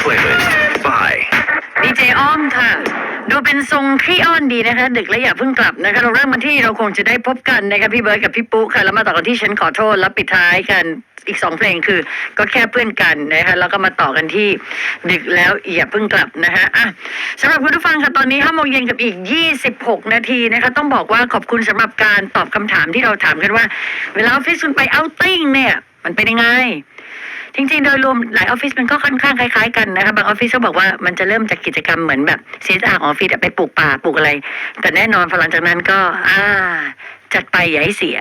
playlist by ดีเจอ้อมค่ะ ดูเป็นทรงขี้อ้อนดีนะคะ ดึกแล้วอย่าเพิ่งกลับนะคะ เราเริ่มมาที่เราคงจะได้พบกันนะคะพี่เบิร์ดกับพี่ปุ๊ค่ะ แล้วมาต่อกันที่ฉันขอโทษแล้วปิดท้ายกันอีกสองเพลงคือก็แค่เพื่อนกันนะคะแล้วก็มาต่อกันที่ดึกแล้วอย่าเพิ่งกลับนะคะอะสำหรับคุณผู้ฟังค่ะตอนนี้ห้าโมงเย็นกับอีก 26 นาทีนะคะต้องบอกว่าขอบคุณสำหรับการตอบคำถามที่เราถามกันว่า เวลาออฟฟิศคุณไปเอาติ้งเนี่ย มันเป็นยังไง จริงๆ โดยรวมหลายออฟฟิศมันก็ค่อนข้างคล้ายๆกันนะคะบางออฟฟิศเขาบอกว่ามันจะเริ่มจากกิจกรรมเหมือนแบบซีซ่าของออฟฟิศไปปลูกป่าปลูกอะไร แต่แน่นอนพอหลังจากนั้นก็อ่าจัดไปอย่าให้เสีย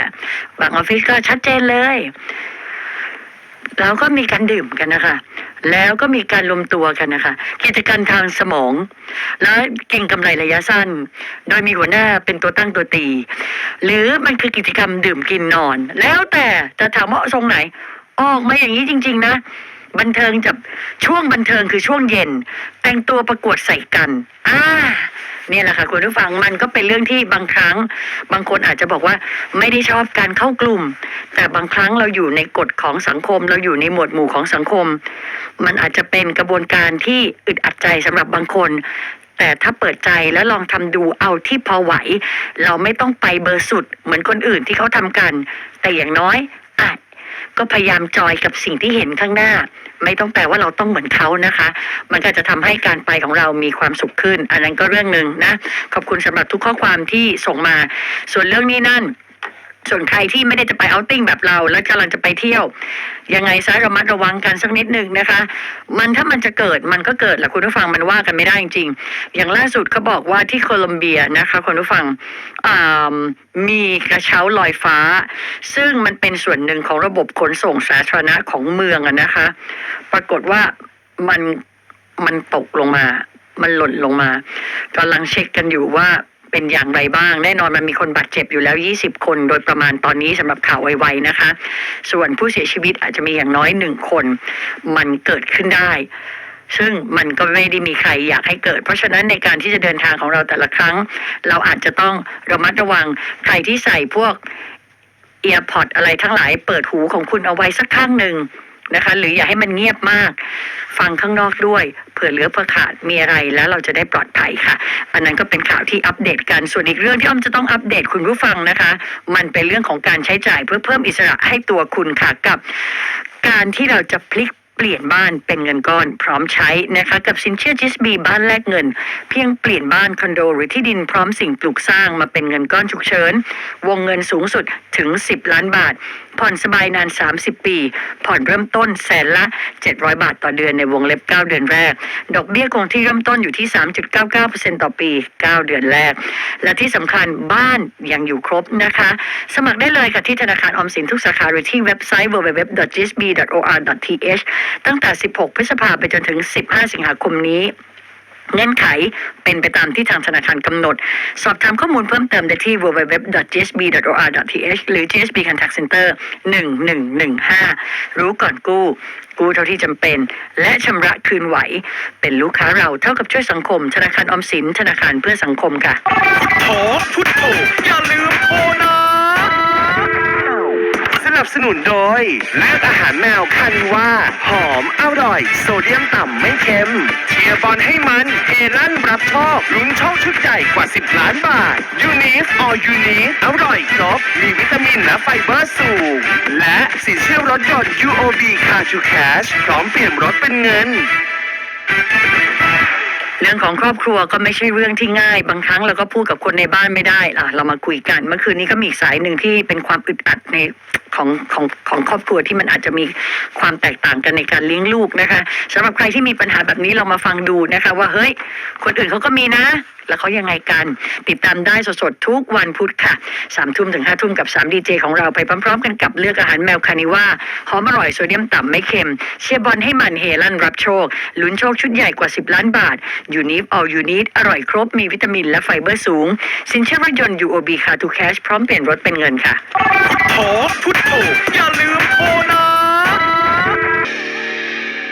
บางออฟฟิศก็ชัดเจนเลยแล้วก็มีการดื่มกันนะคะ แล้วก็มีการรวมตัวกันนะคะ กิจกรรมทางสมอง แล้วเก่งกำไรระยะสั้น โดยมีหัวหน้าเป็นตัวตั้งตัวตี หรือมันคือกิจกรรมดื่มกินนอน แล้วแต่จะถามว่าทรงไหน ออกมาอย่างนี้จริง ๆ นะ บันเทิงจะช่วงบันเทิงคือช่วงเย็น แต่งตัวประกวดใส่กันอ่าเนี่ยแหละค่ะคุณผู้ฟังมันก็เป็นเรื่องที่บางครั้ง บางคนอาจจะบอกว่าไม่ได้ชอบการเข้ากลุ่ม แต่บางครั้งเราอยู่ในกฎของสังคม เราอยู่ในหมวดหมู่ของสังคม มันอาจจะเป็นกระบวนการที่อึดอัดใจสำหรับบางคน แต่ถ้าเปิดใจแล้วลองทำดูเอาที่พอไหว เราไม่ต้องไปเบอร์สุดเหมือนคนอื่นที่เขาทำกัน แต่อย่างน้อย ก็พยายามจอยกับสิ่งที่เห็นข้างหน้า ไม่ต้องแปลว่าเราต้องเหมือนเขานะคะ มันก็จะทำให้การไปของเรามีความสุขขึ้น อันนั้นก็เรื่องหนึ่งนะ ขอบคุณสำหรับทุกข้อความที่ส่งมา ส่วนเรื่องนี้นั่น ส่วนใครที่ไม่ได้จะไปเอาติ้งแบบเรา แล้วกำลังจะไปเที่ยว ยังไงซะระมัดระวังกันสักนิดหนึ่งนะคะ มันถ้ามันจะเกิดมันก็เกิดแหละคุณผู้ฟังมันว่ากันไม่ได้จริงๆ อย่างล่าสุดเขาบอกว่าที่โคลอมเบียนะคะคุณผู้ฟังมีกระเช้าลอยฟ้า ซึ่งมันเป็นส่วนหนึ่งของระบบขนส่งสาธารณะของเมืองนะคะ ปรากฏว่ามันมันตกลงมา มันหล่นลงมากำลังเช็คกันอยู่ว่า เป็นอย่างไรบ้าง แน่นอนมันมีคนบาดเจ็บอยู่แล้ว 20 คนโดยประมาณตอนนี้สำหรับข่าวไวๆนะคะ ส่วนผู้เสียชีวิตอาจจะมีอย่างน้อยหนึ่งคน มันเกิดขึ้นได้ซึ่งมันก็ไม่ได้มีใครอยากให้เกิด เพราะฉะนั้นในการที่จะเดินทางของเราแต่ละครั้ง เราอาจจะต้องระมัดระวังใครที่ใส่พวกเอียร์พอดอะไรทั้งหลายเปิดหูของคุณเอาไว้สักข้างหนึ่ง นะคะ หรืออย่าให้มันเงียบมาก ฟังข้างนอกด้วย เผื่อเหลือเผื่อขาดมีอะไรแล้วเราจะได้ปลอดภัยค่ะ อันนั้นก็เป็นข่าวที่อัปเดตกันส่วนอีกเรื่องที่อ้อมจะต้องอัปเดตคุณผู้ฟังนะคะ มันเป็นเรื่องของการใช้จ่ายเพื่อเพิ่มอิสระให้ตัวคุณค่ะกับ การที่เราจะพลิก เปลี่ยนบ้านเป็นเงินก้อนพร้อมใช้นะคะกับสินเชื่อจิสบีบ้านแลกเงิน เพียงเปลี่ยนบ้านคอนโดหรือที่ดินพร้อมสิ่งปลูกสร้างมาเป็นเงินก้อนฉุกเฉิน วงเงินสูงสุดถึง 10 ล้านบาท ผ่อนสบายนาน 30 ปี ผ่อนเริ่มต้นแสนละ 700 บาทต่อเดือนในวงเล็บ 9 เดือนแรก ดอกเบี้ยคงที่เริ่มต้นอยู่ที่ 3.99%ต่อปี 9 เดือนแรก และที่สำคัญบ้านยังอยู่ครบนะคะ สมัครได้เลยค่ะที่ธนาคารออมสินทุกสาขาหรือที่เว็บไซต์ www.gsb.or.th ตั้งแต่ 16 พฤษภาไปจนถึง 15 สิงหาคมนี้เงื่อนไขเป็นไปตามที่ทางธนาคารกำหนด สอบถามข้อมูลเพิ่มเติมได้ที่ www.gsb.or.th หรือ GSB Contact Center 1115 รู้ก่อนกู้ กู้เท่าที่จำเป็น และชำระคืนไหว เป็นลูกค้าเราเท่ากับช่วยสังคม ธนาคารอมสิน ธนาคารเพื่อสังคมค่ะโถพุทโธอย่าลืมโทรนะ นับสนุนโดย เลือกอาหารแมวคานิว่า หอมอร่อย โซเดียมต่ำไม่เค็มเชียร์บอลให้มันเฮลั่นรับโชคลุ้นโชคชุดใหญ่กว่า 10 ล้านบาทยูนิฟออยูนิฟอร่อยครบมีวิตามินและไฟเบอร์สูง และสินเชื่อรถยนต์ UOB Car to Cash พร้อมเปลี่ยนรถเป็นเงิน เรื่องของครอบครัวก็ไม่ใช่เรื่องที่ง่าย บางครั้งเราก็พูดกับคนในบ้านไม่ได้อะเรามาคุยกัน เมื่อคืนนี้ก็มีอีกสายหนึ่งที่เป็นความอึดอัดในของของของครอบครัวที่มันอาจจะมีความแตกต่างกันในการเลี้ยงลูกนะคะสำหรับใครที่มีปัญหาแบบนี้เรามาฟังดูนะคะ ว่าเฮ้ยคนอื่นเขาก็มีนะแล้วเขายังไงกัน ติดตามได้สดๆ ทุกวันพุธค่ะสามทุ่มถึงห้าทุ่มกับสามดีเจของเราไปพร้อมๆ กันกับเลือกอาหารแมวคานิว่าหอมอร่อยโซเดียมต่ำไม่เค็ม เชียร์บอลให้มันเฮลั่นรับโชค ลุ้นโชคชุดใหญ่กว่า 10 ล้านบาท ยูนิฟออลยูนิตอร่อยครบมีวิตามินและไฟเบอร์สูง สินเชื่อรถยนต์ UOB Car to Cash พร้อมเปลี่ยนรถเป็นเงินค่ะโถพุทโธอย่าลืมโทรนะ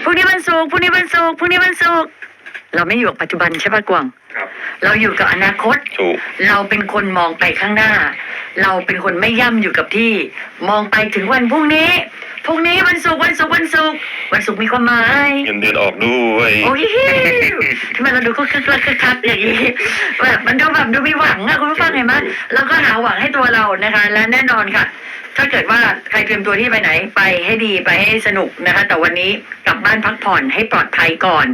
พรุ่งนี้วันศุกร์พรุ่งนี้วันศุกร์พรุ่งนี้วันศุกร์ เราไม่อยู่กับปัจจุบันใช่ปะกวางครับ เราอยู่กับอนาคต ถูก เราเป็นคนมองไปข้างหน้า เราเป็นคนไม่ย่ำอยู่กับที่ มองไปถึงวันพรุ่งนี้พรุ่งนี้วันศุกร์วันศุกร์วันศุกร์วันศุกร์มีความหมายเงินเดือนออกด้วยโอ้ยทำไมเราดูคึกคึกคึกคักอย่างนี้แบบมันดูแบบดูมีหวังอะคุณผู้ฟังเห็นไหมแล้วก็หาหวังให้ตัวเรานะคะ และแน่นอนค่ะ ถ้าเกิดว่าใครเตรียมตัวที่ไปไหนไปให้ดีไปให้สนุกนะคะ แต่วันนี้กลับบ้านพักผ่อนให้ปลอดภัยก่อน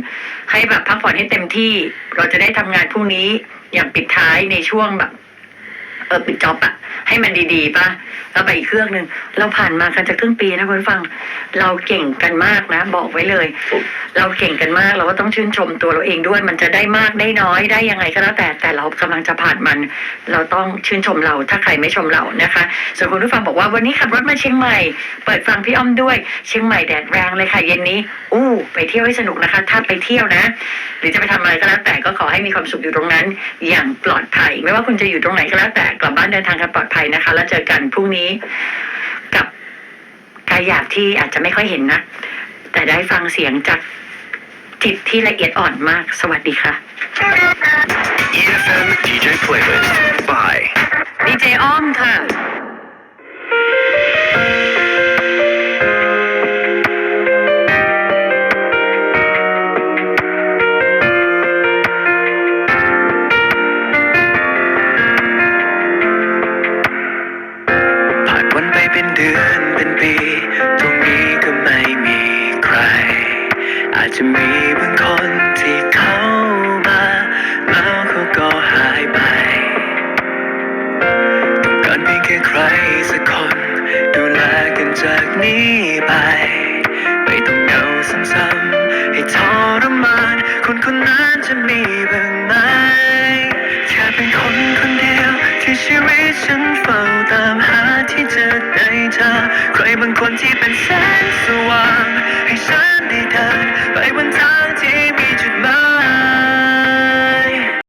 ให้แบบพักผ่อนให้เต็มที่ เราจะได้ทำงานพรุ่งนี้อย่างปิดท้ายในช่วงแบบ เออปิดจ็อบอะให้มันดีๆป่ะแล้วไปอีกเครื่องหนึ่งเราผ่านมากันจะครึ่งปีนะคุณผู้ฟัง เราเก่งกันมากนะ บอกไว้เลย เราเก่งกันมากเราก็ต้องชื่นชมตัวเราเองด้วย มันจะได้มากได้น้อยได้ยังไงก็แล้วแต่แต่เรากำลังจะผ่านมัน เราต้องชื่นชมเราถ้าใครไม่ชมเรานะคะส่วนคุณผู้ฟังบอกว่าวันนี้ขับรถมาเชียงใหม่ เปิดฟังพี่อ้อมด้วย เชียงใหม่แดดแรงเลยค่ะเย็นนี้อู้ไปเที่ยวให้สนุกนะคะ ถ้าไปเที่ยวนะ หรือจะไปทำอะไรก็แล้วแต่ก็ขอให้มีความสุขอยู่ตรงนั้น อย่างปลอดภัย ไม่ว่าคุณจะอยู่ตรงไหนก็แล้วแต่กลับบ้านเดินทางกันปลอดภัยนะคะ แล้วเจอกันพรุ่งนี้กับกายหยาบที่อาจจะไม่ค่อยเห็นนะ แต่ได้ฟังเสียงจากจิตที่ละเอียดอ่อนมาก สวัสดีค่ะ EFM DJ Playlist by ดีเจอ้อมค่ะ เป็นเดือนเป็นปี ตรงนี้ก็ไม่มีใคร อาจจะมีบางคนที่เข้ามา แล้วเขาก็หายไป ต้องการเพียงแค่ใครสักคน ดูแลกันจากนี้ไป ไม่ต้องเหงาซ้ำๆให้ทรมาน คนคนนั้นจะมีบ้างไหมแค่เป็นคนคนเดียวที่ชีวิตฉันเฝ้า บางคนที่เป็นแสงส